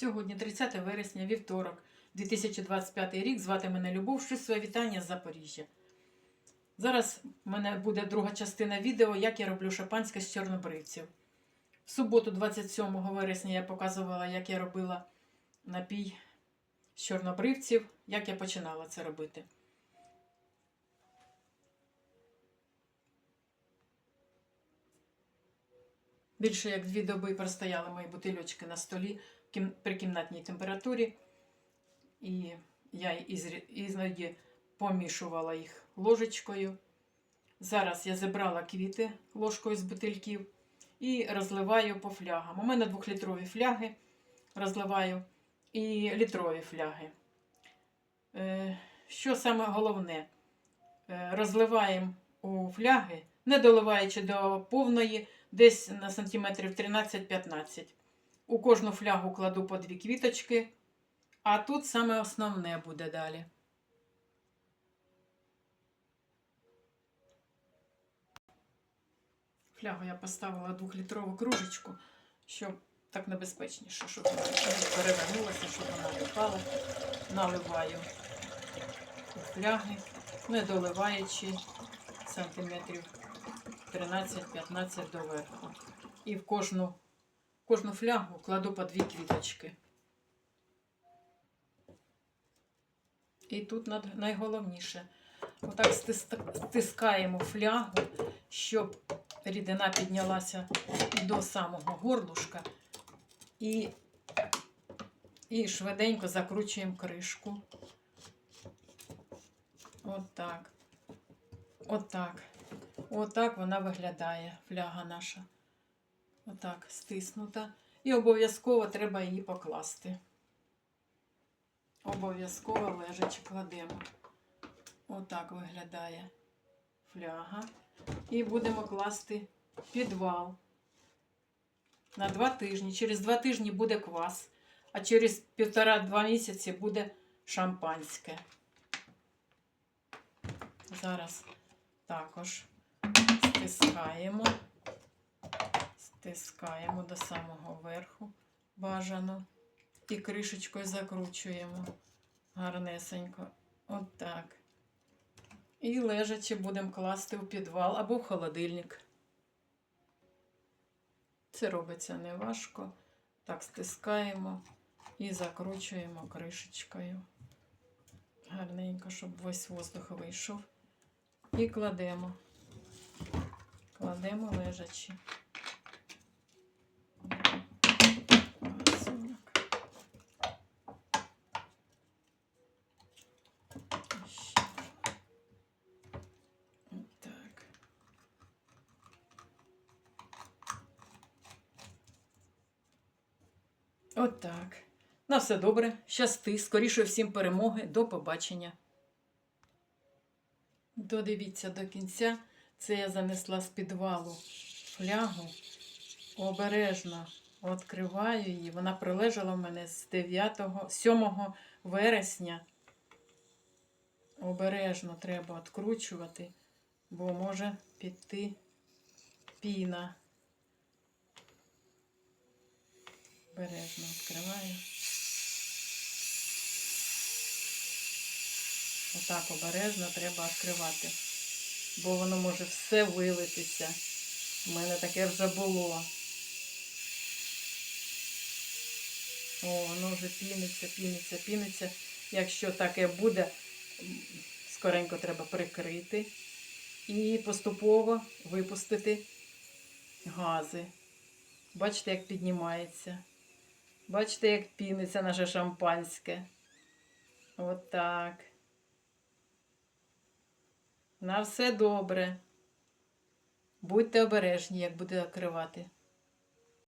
Сьогодні, 30 вересня, вівторок, 2025 рік. Звати мене Любов. Шлю своє вітання з Запоріжжя. Зараз в мене буде друга частина відео, як я роблю шампанське з чорнобривців. В суботу, 27 вересня, я показувала, як я робила напій з чорнобривців, як я починала це робити. Більше як дві доби простояли мої бутильочки на столі при кімнатній температурі. І я іноді помішувала їх ложечкою. Зараз я забрала квіти ложкою з бутильків і розливаю по флягам. У мене двохлітрові фляги розливаю і літрові фляги. Е, Що саме головне? Е, Розливаємо у фляги, не доливаючи до повної, десь на сантиметрів 13-15. У кожну флягу кладу по дві квіточки, а тут саме основне буде далі. Флягу я поставила двохлітрову кружечку, щоб так небезпечніше, щоб вона перевернулася, щоб вона не впала. Наливаю фляги, не доливаючи сантиметрів 13-15 доверху. І в кожну, кожну флягу кладу по дві квіточки. І тут найголовніше. Отак стискаємо флягу, щоб рідина піднялася до самого горлушка. І, і швиденько закручуємо кришку. Отак. Отак. Отак вона виглядає, фляга наша. Отак, стиснута. І обов'язково треба її покласти. Обов'язково лежачи кладемо. Отак виглядає фляга. І будемо класти підвал на два тижні. Через два тижні буде квас, а через півтора-два місяці буде шампанське. Зараз також стискаємо, стискаємо до самого верху бажано і кришечкою закручуємо гарнесенько. Отак. І лежачи будемо класти в підвал або в холодильник. Це робиться неважко. Так, стискаємо і закручуємо кришечкою. Гарненько, щоб весь воздух вийшов. І кладемо. Кладемо лежачи. Отак. На все добре. Щасти. Скоріше всім перемоги. До побачення. Додивіться до кінця. Це я занесла з підвалу флягу. Обережно відкриваю її. Вона прилежала в мене з 9, 7 вересня. Обережно треба відкручувати, бо може піти піна. Обережно відкриваю. Отак обережно треба відкривати, бо воно може все вилитися. У мене таке вже було. О, воно вже піниться, піниться, піниться. Якщо таке буде, скоренько треба прикрити і поступово випустити гази. Бачите, як піднімається. Бачите, як піниться наше шампанське. Отак. На все добре. Будьте обережні, як буде закривати.